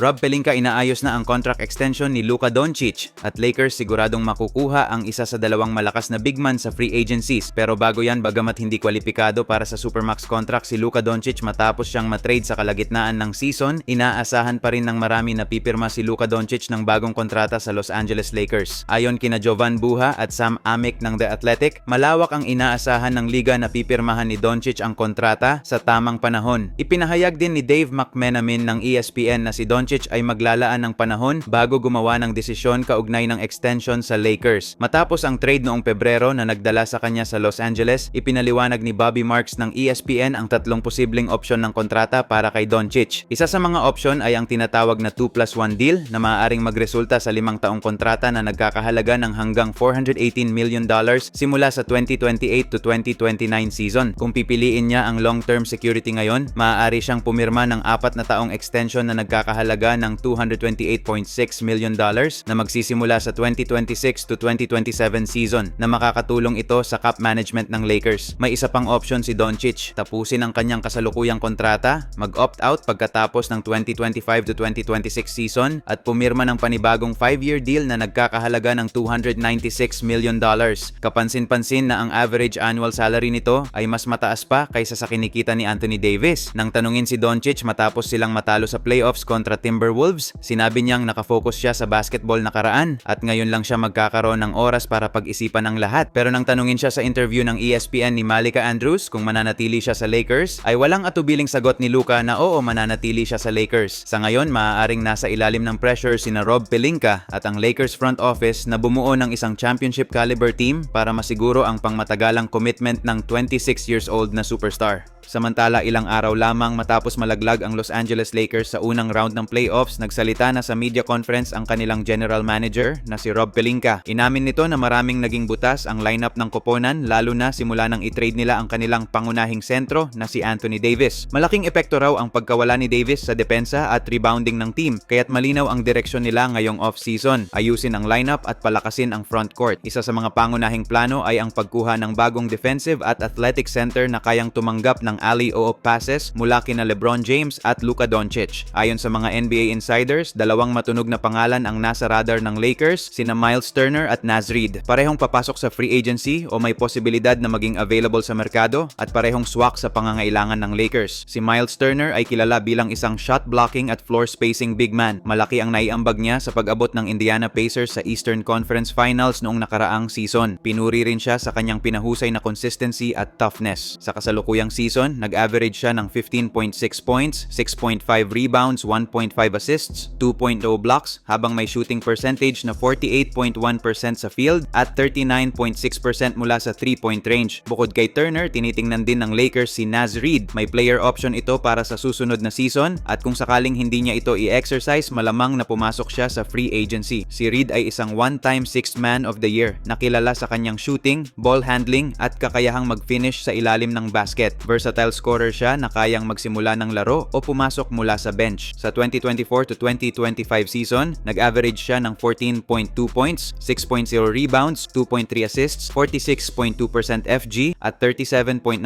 Rob Pelinka inaayos na ang contract extension ni Luka Doncic at Lakers siguradong makukuha ang isa sa dalawang malakas na big man sa free agencies. Pero bago yan, bagamat hindi kwalipikado para sa Supermax contract si Luka Doncic matapos siyang matrade sa kalagitnaan ng season, inaasahan pa rin ng marami na pipirma si Luka Doncic ng bagong kontrata sa Los Angeles Lakers. Ayon kina Jovan Buha at Sam Amick ng The Athletic, malawak ang inaasahan ng liga na pipirmahan ni Doncic ang kontrata sa tamang panahon. Ipinahayag din ni Dave McMenamin ng ESPN na si Doncic ay maglalaan ng panahon bago gumawa ng desisyon kaugnay ng extension sa Lakers. Matapos ang trade noong Pebrero na nagdala sa kanya sa Los Angeles, ipinaliwanag ni Bobby Marks ng ESPN ang tatlong posibleng opsyon ng kontrata para kay Doncic. Isa sa mga opsyon ay ang tinatawag na 2 plus 1 deal na maaaring magresulta sa limang taong kontrata na nagkakahalaga ng hanggang 418 million dollars simula sa 2028 to 2029 season. Kung pipiliin niya ang long-term security ngayon, maaari siyang pumirma ng apat na taong extension na nagkakahalaga ng 228.6 million dollars na magsisimula sa 2026 to 2027 season na makakatulong ito sa cap management ng Lakers. May isa pang option si Doncic, tapusin ang kanyang kasalukuyang kontrata, mag-opt out pagkatapos ng 2025 to 2026 season at pumirma ng panibagong 5-year deal na nagkakahalaga ng 296 million dollars. Kapansin-pansin na ang average annual salary nito ay mas mataas pa kaysa sa kinikita ni Anthony Davis. Nang tanungin si Doncic matapos silang matalo sa playoffs kontra Timberwolves, sinabi niyang nakafocus siya sa basketball nakaraan at ngayon lang siya magkakaroon ng oras para pag-isipan ang lahat. Pero nang tanungin siya sa interview ng ESPN ni Malika Andrews kung mananatili siya sa Lakers, ay walang atubiling sagot ni Luka na oo mananatili siya sa Lakers. Sa ngayon, maaaring nasa ilalim ng pressure sina Rob Pelinka at ang Lakers front office na bumuo ng isang championship caliber team para masiguro ang pangmatagalang commitment ng 26 years old na superstar. Samantala ilang araw lamang matapos malaglag ang Los Angeles Lakers sa unang round ng playoffs, nagsalita na sa media conference ang kanilang general manager na si Rob Pelinka. Inamin nito na maraming naging butas ang lineup ng koponan lalo na simula nang i-trade nila ang kanilang pangunahing sentro na si Anthony Davis. Malaking epekto raw ang pagkawala ni Davis sa depensa at rebounding ng team kaya't malinaw ang direksyon nila ngayong off-season. Ayusin ang lineup at palakasin ang front court. Isa sa mga pangunahing plano ay ang pagkuha ng bagong defensive at athletic center na kayang tumanggap ng alley-oop passes mula kina LeBron James at Luka Doncic. Ayon sa mga NBA insiders, dalawang matunog na pangalan ang nasa radar ng Lakers, sina Miles Turner at Naz Reid. Parehong papasok sa free agency o may posibilidad na maging available sa merkado at parehong swak sa pangangailangan ng Lakers. Si Miles Turner ay kilala bilang isang shot blocking at floor spacing big man. Malaki ang naiambag niya sa pag-abot ng Indiana Pacers sa Eastern Conference Finals noong nakaraang season. Pinuri rin siya sa kanyang pinahusay na consistency at toughness. Sa kasalukuyang season, nag-average siya ng 15.6 points, 6.5 rebounds, 1.5 assists, 2.0 blocks, habang may shooting percentage na 48.1% sa field at 39.6% mula sa 3-point range. Bukod kay Turner, tinitingnan din ng Lakers si Naz Reid. May player option ito para sa susunod na season at kung sakaling hindi niya ito i-exercise, malamang na pumasok siya sa free agency. Si Reid ay isang one-time sixth man of the year, nakilala sa kanyang shooting, ball handling at kakayahang mag-finish sa ilalim ng basket. Versatile scorer siya na kayang magsimula ng laro o pumasok mula sa bench. Sa 2024 to 2025 season, nag-average siya ng 14.2 points, 6.0 rebounds, 2.3 assists, 46.2% FG at 37.9%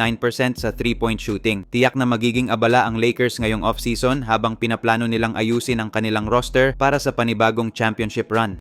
sa 3-point shooting. Tiyak na magiging abala ang Lakers ngayong offseason habang pinaplano nilang ayusin ang kanilang roster para sa panibagong championship run.